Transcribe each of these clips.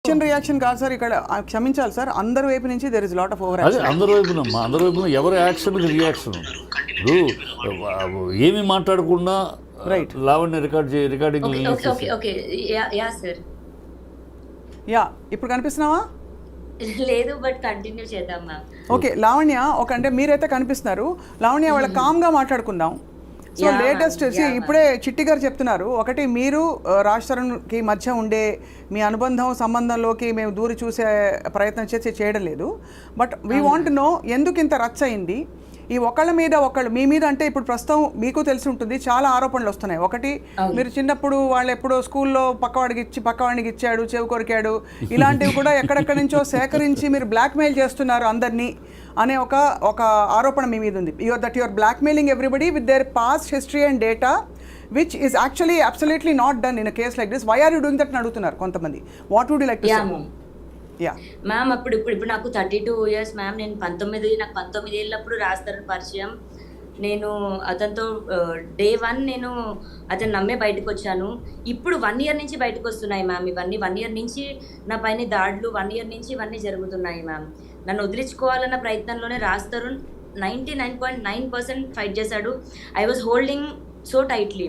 Reaction reaction కాదు sir ఇక్కడ క్షమించాలి సార్ అందరి వైపు నుంచి there is lot of over అదే అందరి వైపున అందరి వైపున ఎవరి యాక్షన్కి రియాక్షన్ ఇప్పుడు ఏమి మాట్లాడకుండా Right. లావణ్య రికార్డ్ చే recording okay okay okay okay yeah yeah sir yeah ఇప్పుడు కనిపిస్తున్నావా? లేదు బట్ కంటిన్యూ చేద్దాం మ్యామ్ ఓకే లావణ్య ఒక అంటే మీరైతే కనిపిస్తున్నారు. లావణ్య వాళ్ళ కామ్గా మాట్లాడుకుందాం. సో లేటెస్ట్ ఇప్పుడే చిట్టి గారు చెప్తున్నారు. ఒకటి మీరు రాజ్ మధ్య ఉండే మీ అనుబంధం సంబంధంలోకి మేము దూరి చూసే ప్రయత్నం చేసి చేయడం లేదు బట్ వీ వాంట్ నో ఎందుకు ఇంత రచ్చ అయింది? ఈ ఒకళ్ళ మీద ఒకళ్ళు మీ మీద అంటే ఇప్పుడు ప్రస్తుతం మీకు తెలిసి ఉంటుంది చాలా ఆరోపణలు వస్తున్నాయి. ఒకటి మీరు చిన్నప్పుడు వాళ్ళు ఎప్పుడో స్కూల్లో పక్కవాడికి ఇచ్చి పక్కవాడికి ఇచ్చాడు చెవి కొరికాడు. ఇలాంటివి కూడా ఎక్కడెక్కడి నుంచో సేకరించి మీరు బ్లాక్మెయిల్ చేస్తున్నారు అందరినీ. అనే ఒక ఒక ఆరోపణ మీ మీద ఉంది. Your that your blackmailing everybody with their past history and data which is actually absolutely not done in case like this why are you doing that అడుగుతున్నారు కొంతమంది. What would you like ma'am అప్పుడు ఇప్పుడు ఇప్పుడు నాకు thirty two years ma'am నేను పంతొమ్మిది నాకు పంతొమ్మిది ఏళ్ళప్పుడు రాస్తారని పరిచయం. నేను అతనితో డే వన్ నేను అతను నమ్మే బయటకు వచ్చాను. ఇప్పుడు వన్ ఇయర్ నుంచి బయటకు వస్తున్నాయి మ్యామ్ ఇవన్నీ వన్ ఇయర్ నుంచి నా పైన దాడులు వన్ ఇయర్ నుంచి ఇవన్నీ జరుగుతున్నాయి మ్యామ్ నన్ను వదిలించుకోవాలన్న ప్రయత్నంలోనే రాస్తారు ninety nine point nine percent fight చేశాడు. I was holding so tightly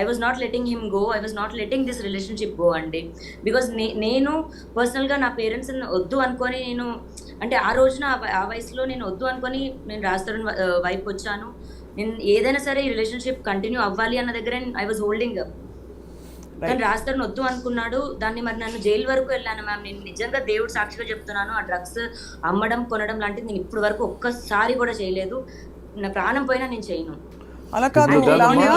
I was not letting him go I was not letting this relationship go అండి బికాజ్ నే నేను పర్సనల్గా నా పేరెంట్స్ వద్దు అనుకొని నేను అంటే ఆ రోజున ఆ వయసులో నేను వద్దు అనుకొని నేను రాస్తారని వైపు వచ్చాను. నేను ఏదైనా సరే ఈ రిలేషన్షిప్ కంటిన్యూ అవ్వాలి అన్న దగ్గర ఐ వాజ్ హోల్డింగ్ కానీ రాస్తారని వద్దు అనుకున్నాడు. దాన్ని మరి నన్ను జైలు వరకు వెళ్ళాను మ్యామ్. నేను నిజంగా దేవుడు సాక్షిగా చెప్తున్నాను. ఆ డ్రగ్స్ అమ్మడం కొనడం లాంటిది నేను ఇప్పుడు వరకు ఒక్కసారి కూడా చేయలేదు. నా ప్రాణం పోయినా నేను చేయను. అలా కాదు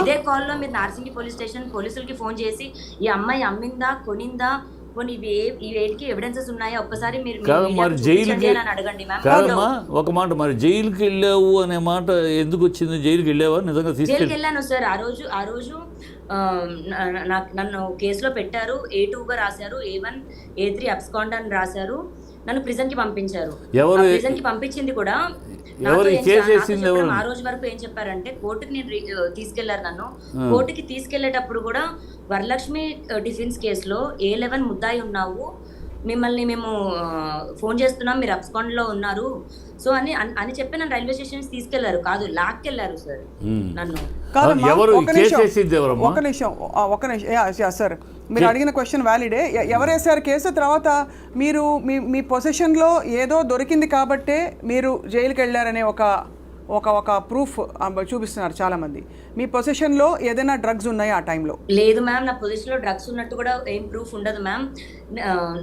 ఇదే కాల్లో మీరు నార్సింగి పోలీస్ స్టేషన్ పోలీసులకి ఫోన్ చేసి ఈ అమ్మాయి అమ్మిందా కొనిందా పోనీ ఇవి ఎవిడెన్సెస్ ఉన్నాయా? ఒక్కసారి మీరు కాదు జైలుకి అడగండి కాదమ్మా ఒక మాట మరి జైలుకి వెళ్ళావు అనే మాట ఎందుకు వచ్చింది? జైలుకి వెళ్ళావా? నిజంగా జైలుకి వెళ్ళాను సార్. ఆ రోజు ఆ రోజు నన్ను కేసులో పెట్టారు. ఏ టూగా రాశారు. A one A three abscond అని రాశారు. నన్ను ప్రిజన్కి పంపించారు. ఎవరు- ప్రిజన్కి పంపించింది కూడా ఎవరు ఎవరు? ఆ రోజు వరకు ఏం చెప్పారంటే కోర్టుకి నేను తీసుకెళ్ళారు నన్ను. కోర్టుకి తీసుకెళ్ళేటప్పుడు కూడా వరలక్ష్మి డిఫెన్స్ కేసులో ఏ లెవెన్ ముద్దాయి ఉన్నావు. మిమ్మల్ని మేము ఫోన్ చేస్తున్నాం మీరు అబ్స్కాండ్లో ఉన్నారు. సో అని అన్- చెప్పి నన్ను రైల్వే స్టేషన్ తీసుకెళ్ళారు. కాదు లాక్కెళ్ళారు సార్. నన్ను. ఎవరు ఒక నిమిషం. ఒక నిమిషం సార్. మీరు అడిగిన క్వశ్చన్ వ్యాలిడే ఎ- ఎవరు వేశారు కేసు? తర్వాత మీరు మీ మీ పొజిషన్లో ఏదో దొరికింది కాబట్టే మీరు జైలుకి వెళ్ళారనే ఒక ఒక ఒక ప్రూఫ్ చూపిస్తున్నారు చాలామంది. మీ పొజిషన్లో ఏదైనా డ్రగ్స్ ఉన్నాయా ఆ టైంలో లేదు మ్యామ్ నా పొజిషన్లో డ్రగ్స్ ఉన్నట్టు కూడా ఏం ప్రూఫ్ ఉండదు మ్యామ్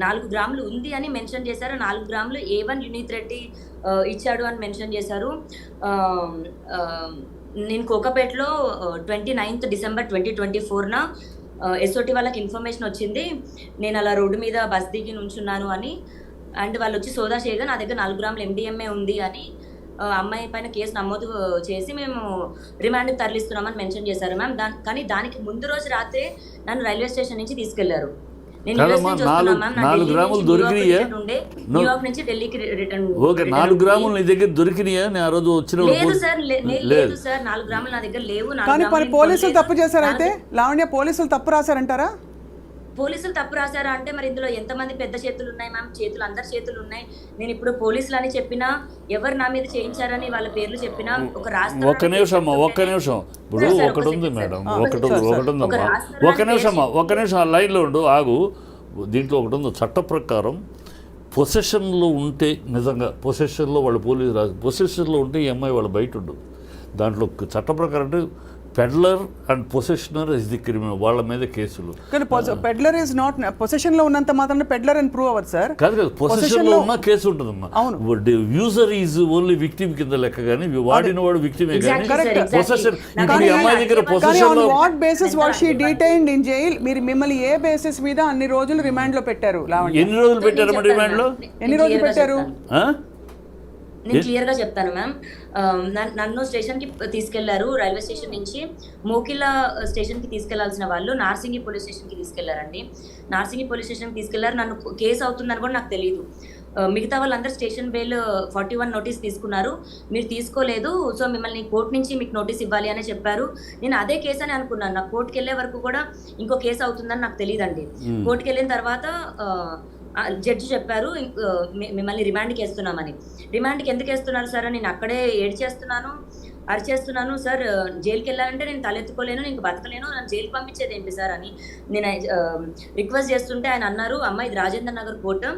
నాలుగు గ్రాములు ఉంది అని మెన్షన్ చేశారు. నాలుగు గ్రాములు ఏ వన్ యునీత్ రెడ్డి ఇచ్చాడు అని మెన్షన్ చేశారు. నేను కోకపేటలో twenty ninth December twenty twenty ఫోర్న SOT వాళ్ళకి ఇన్ఫర్మేషన్ వచ్చింది. నేను అలా రోడ్డు మీద బస్ దిగి నుంచున్నాను అని. అండ్ వాళ్ళు వచ్చి సోదా చేయగా నా దగ్గర నాలుగు గ్రాములు ఎండిఎంఏ ఉంది అని అమ్మాయి పైన కేసు నమోదు చేసి మేము రిమాండ్కి తరలిస్తున్నామని మెన్షన్ చేశారు మ్యామ్. దా కానీ దానికి ముందు రోజు రాత్రే నన్ను రైల్వే స్టేషన్ నుంచి తీసుకెళ్ళారు. నాలుగు- గ్రాములు దొరికినాయా? నుంచి ఢిల్లీకి రిటర్న్ ఓకే నాలుగు గ్రాములు నీ దగ్గర దొరికినాయా నేను ఆ రోజు వచ్చిన లేదు సార్ లేదు నాలుగు గ్రాములు నా దగ్గర లేవు కానీ పోలీసులు. తప్పు చేశారైతే నాలుగు- లావణ్య పోలీసులు తప్పు రాశారంటారా పోలీసులు తప్పు రాశారా అంటే మరి ఇందులో ఎంతమంది పెద్ద చేతులు ఉన్నాయి మ్యామ్? చేతులు అందరి చేతులు ఉన్నాయి. నేను ఇప్పుడు పోలీసులు అని చెప్పినా ఎవరు నా మీద చేయించారని వాళ్ళ పేర్లు చెప్పినా ఒక రాష్ట్రం ఒక్క నిమిషం ఒక్క నిమిషం. ఇప్పుడు ఒకటి ఒక ఉంది మేడం. ఒకటి ఒక ఉంది ఒకటి ఒక నిమిషం అమ్మా ఒక్క నిమిషం ఆ లైన్లో ఉండు ఆగు. దీంట్లో ఒకటి ఉంది చట్ట ప్రకారం పొసెషన్లో ఉంటే నిజంగా పొసెషన్లో వాళ్ళు పోలీసు రాదు పొసెషన్లో ఉంటే ఈ అమ్మాయి వాళ్ళు బయట ఉండు. దాంట్లో చట్ట ప్రకారం అంటే peddler and possessioner is the criminal వాళ్ళ మీద కేసులు. కానీ పెడ్లర్ ఇస్ నాట్ పొజిషన్లో ఉన్నంత మాత్రం పెడ్లర్ అని ప్రూవ్ అవ్వదు సార్. కాదు కదా పొసెషన్లో ఉన్న కేసు ఉంటుందమ్మా. అవును. యూజర్ ఈజ్ ఓన్లీ విక్టిమ్ కింద లెక్క కానీ వాడిన వాడు విక్టిమే కానీ. పొసెషన్ ఇప్పుడు అమ్మాయి దగ్గర పొసెషన్లో what basis what she detained in jail మీరు మిమ్మల్ని ఏ బేసిస్ మీద అన్ని రోజులు రిమాండ్లో పెట్టారు ఎన్ని రోజులు పెట్టారమ్మా నేను రిమాండ్లో. ఎన్ని నేను రోజులు పెట్టారు? నేను క్లియర్గా చెప్తాను మ్యామ్. నన్ను స్టేషన్కి తీసుకెళ్ళారు రైల్వే స్టేషన్ నుంచి. మోకిల స్టేషన్కి తీసుకెళ్ళాల్సిన వాళ్ళు నార్సింగి పోలీస్ స్టేషన్కి తీసుకెళ్ళారండి. నార్సింగి పోలీస్ స్టేషన్ తీసుకెళ్ళారు. నన్ను కేసు అవుతుందని కూడా నాకు తెలియదు మిగతా వాళ్ళందరూ station bail forty one notice తీసుకున్నారు. మీరు తీసుకోలేదు. సో మిమ్మల్ని కోర్టు నుంచి మీకు నోటీస్ ఇవ్వాలి అని చెప్పారు. నేను అదే కేసు అని అనుకున్నాను. నాకు కోర్టుకి వెళ్ళే వరకు కూడా ఇంకో కేసు అవుతుందని నాకు తెలియదండి కోర్టుకి వెళ్ళిన తర్వాత జడ్జి చెప్పారు మిమ్మల్ని రిమాండ్కి వేస్తున్నామని రిమాండ్కి ఎందుకు వేస్తున్నారు సార్? అని నేను అక్కడే ఏడ్ చేస్తున్నాను అరిచేస్తున్నాను. సార్ జైలుకి వెళ్ళాలంటే నేను తలెత్తుకోలేను నేను బతకలేను నన్ను జైలుకి పంపించేది ఏంటి సార్ అని నేను రిక్వెస్ట్ చేస్తుంటే ఆయన అన్నారు అమ్మ ఇది Rajendra Nagar court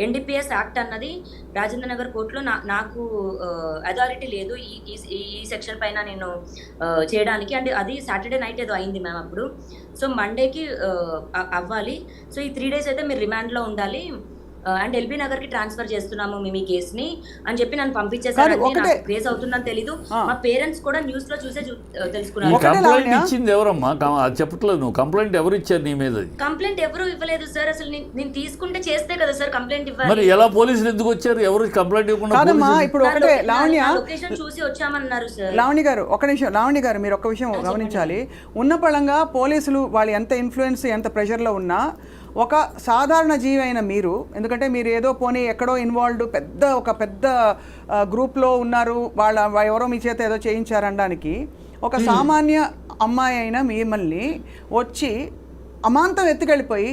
NDPS act అన్నది రాజేంద్ర నగర్ కోర్టులో నా నాకు అథారిటీ లేదు ఈ ఈ- ఈ సెక్షన్ పైన నేను చేయడానికి. అండ్ అది సాటర్డే నైట్ ఏదో అయింది మ్యామ్ అప్పుడు. సో మండేకి అవ్వాలి. సో ఈ త్రీ డేస్ అయితే మీరు రిమాండ్లో ఉండాలి. అండ్ ఎల్బీ నగర్కి ట్రాన్స్ఫర్ చేస్తున్నాము మేము ఈ కేసుని అని చెప్పి నన్ను పంపించేసారు కేసు అవుతుందని తెలీదు. ఆ. మా పేరెంట్స్ కూడా న్యూస్లో చూసే తెలుసుకున్నారు. కంప్లైంట్ లావణ్య? ఇచ్చింది ఎవరమ్మా? చెప్పట్లేదు నువ్వు. కంప్లైంట్ ఎవరు ఇచ్చారు నీ మీద కంప్లైంట్ ఎవరు ఇవ్వలేదు సార్. అసలు నేను- తీసుకుంటే చేస్తే కదా సార్ కంప్లైంట్ మరి ఇవ్వాలి ఎలా పోలీసులు ఎందుకు వచ్చారు? ఎవరు కంప్లైంట్ ఇవ్వకుండా ఇప్పుడు ఒకటే లావణ్య లొకేషన్ చూసి వచ్చామన్నారు సార్. లావణి గారు ఒక నిమిషం లావణి గారు మీరు ఒక విషయం గమనించాలి. ఉన్న పళంగా పోలీసులు వాళ్ళు ఎంత ఇన్ఫ్లుయెన్స్ ఎంత ప్రెషర్లో ఉన్నా ఒక సాధారణ జీవి అయిన మీరు ఎందుకంటే మీరు ఏదో పోనీ ఎక్కడో ఇన్వాల్వ్డ్ పెద్ద ఒక పెద్ద గ్రూప్లో ఉన్నారు వాళ్ళ ఎవరో మీ చేత ఏదో చేయించారనడానికి ఒక సామాన్య అమ్మాయి అయిన మిమ్మల్ని వచ్చి అమాంతం ఎత్తుకెళ్ళిపోయి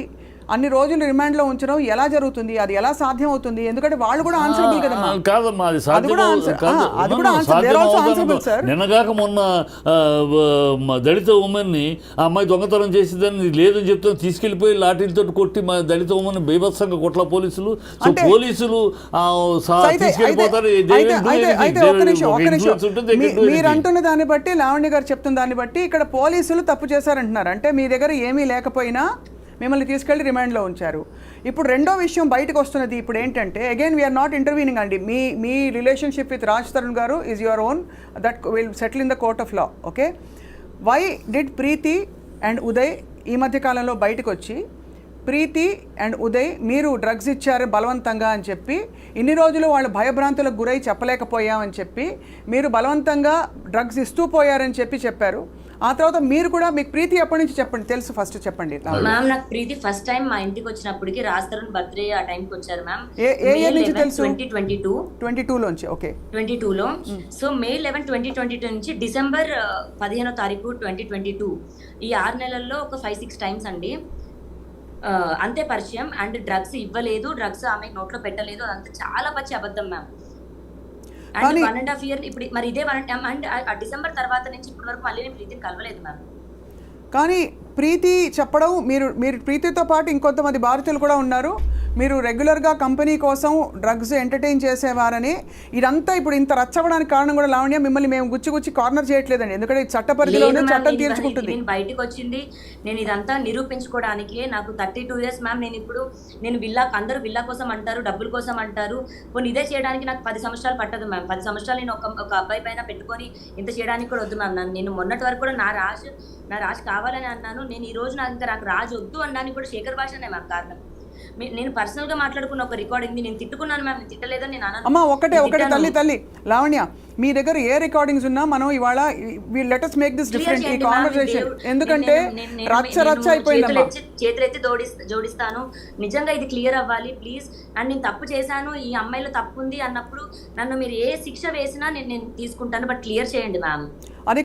అన్ని రోజులు రిమాండ్లో ఉంచడం ఎలా జరుగుతుంది? అది ఎలా సాధ్యం అవుతుంది? ఎందుకంటే వాళ్ళు కూడా ఆన్సరబుల్ కదమ్మా. ఆ, కాదమ్మా అది కూడా కాదు. sir. నిన్నగాక మొన్న దళిత ఉమెన్ని ఆ అమ్మాయి దొంగతనం చేసిందని లేదని చెప్తే తీసుకెళ్ళిపోయి లాఠీలతో కొట్టి మా దళిత ఉమెన్ బీభత్సంగా కొట్ల పోలీసులు. సో పోలీసులు తీసుకెళ్ళిపోతారు. మీరు. అంటున్న దాన్ని బట్టి లావణ్య గారు చెప్తున్న దాన్ని బట్టి ఇక్కడ పోలీసులు తప్పు చేశారంటున్నారు. అంటే మీ దగ్గర ఏమీ లేకపోయినా మిమ్మల్ని తీసుకెళ్ళి రిమాండ్లో ఉంచారు. ఇప్పుడు రెండో విషయం బయటకు వస్తున్నది ఇప్పుడు ఏంటంటే అగైన్ వీఆర్ నాట్ ఇంటర్వ్యూనింగ్ అండి. మీ మీ రిలేషన్షిప్ విత్ రాజ్ తరుణ్ గారు is your own that will settle in the court of law okay why did Preethi and Uday ఈ మధ్య కాలంలో బయటకు వచ్చి ప్రీతి అండ్ ఉదయ్ మీరు డ్రగ్స్ ఇచ్చారు బలవంతంగా అని చెప్పి ఇన్ని రోజులు వాళ్ళు భయభ్రాంతులకు గురై చెప్పలేకపోయామని చెప్పి మీరు బలవంతంగా డ్రగ్స్ ఇస్తూ పోయారని చెప్పి చెప్పారు. ఆ తర్వాత మీరు కూడా మీకు ప్రీతి ఎప్పటి నుంచి చెప్పండి? తెలుసు ఫస్ట్ చెప్పండి. మ్యామ్ నాకు ప్రీతి ఫస్ట్ టైం మా ఇంటికి వచ్చినప్పటికి రాజ్ బర్త్డే ఆ టైంకి వచ్చారు మ్యామ్ ఏ- ఏ year నుంచి తెలుసు? ట్వంటీ ట్వంటీ టూ ట్వంటీ టూలోంచి ఓకే. ట్వంటీ టూలో. So May eleven twenty twenty two నుంచి డిసెంబర్ పదిహేనో తారీఖు ట్వంటీ ట్వంటీ టూ ఈ ఆరు నెలల్లో ఒక ఫైవ్ సిక్స్ టైమ్స్ అండి. అంతే పరిచయం. అండ్ డ్రగ్స్ ఇవ్వలేదు. డ్రగ్స్ ఆమె నోట్లో పెట్టలేదు. అదంతా చాలా పచ్చి అబద్ధం మ్యామ్ అండ్ కానీ- వన్ అండ్ హాఫ్ ఇయర్ ఇప్పుడు మరి ఇదే వన్ అండ్ డిసెంబర్ తర్వాత నుంచి ఇప్పటి వరకు మళ్ళీ నేను ప్రీతిని కలవలేదు మ్యామ్ కానీ ప్రీతి చెప్పడం మీరు మీరు ప్రీతితో పాటు ఇంకొంతమంది భారతీయులు కూడా ఉన్నారు. మీరు రెగ్యులర్గా కంపెనీ కోసం డ్రగ్స్ ఎంటర్టైన్ చేసేవారని ఇదంతా ఇప్పుడు ఇంత రచ్చవడానికి కారణం కూడా లావణ్య. మిమ్మల్ని మేము గుచ్చి గుచ్చి కార్నర్ చేయట్లేదండి. ఎందుకంటే ఇది చట్ట పరిధిలోనే తీర్చుకుంటుంది. నేను బయటకు వచ్చింది. నేను ఇదంతా నిరూపించుకోవడానికి నాకు థర్టీ టూ ఇయర్స్ మ్యామ్ నేను ఇప్పుడు నేను విల్లా అందరూ విల్లా కోసం అంటారు డబ్బుల కోసం అంటారు. పోనీ ఇదే చేయడానికి నాకు పది సంవత్సరాలు పట్టదు మ్యామ్ పది సంవత్సరాలు నేను ఒక ఒక అబ్బాయి పైన పెట్టుకొని ఇంత చేయడానికి కూడా వద్దు మ్యామ్ నన్ను నేను మొన్నటి వరకు కూడా నా రాజు నా రాజు కావాలని అన్నాను. నేను ఈ రోజు నాకు ఇంకా నాకు రాజు వద్దు అనడానికి కూడా శేఖర్ భాషనే మ్యామ్ కారణం. నేను పర్సనల్గా మాట్లాడుకున్న ఒక రికార్డింగ్ నేను తిట్టుకున్నాను మ్యామ్ తిట్టలేదని నేను అన్నాను అమ్మ ఒకటే ఒకటే. తల్లి తల్లి. లావణ్య మీ దగ్గర ఏ రికార్డింగ్స్ ఉన్నా మనం ఇవాళ letters make this Clear different ఈ చేయండి కాన్వర్సేషన్ దేవుడు- ఎందుకంటే నేను- నేను- నేను- రచ్చ నేను రచ్చ అయిపోయిందమ్మా చేతులెత్తి- చేతులెత్తి జోడిస్- జోడిస్తాను. నిజంగా ఇది క్లియర్ అవ్వాలి ప్లీజ్ అండ్ నేను తప్పు చేశాను ఈ అమ్మాయిలో తప్పు ఉంది అన్నప్పుడు నన్ను మీరు ఏ శిక్ష వేసినా నేను నేను తీసుకుంటాను బట్ క్లియర్ చేయండి మ్యామ్.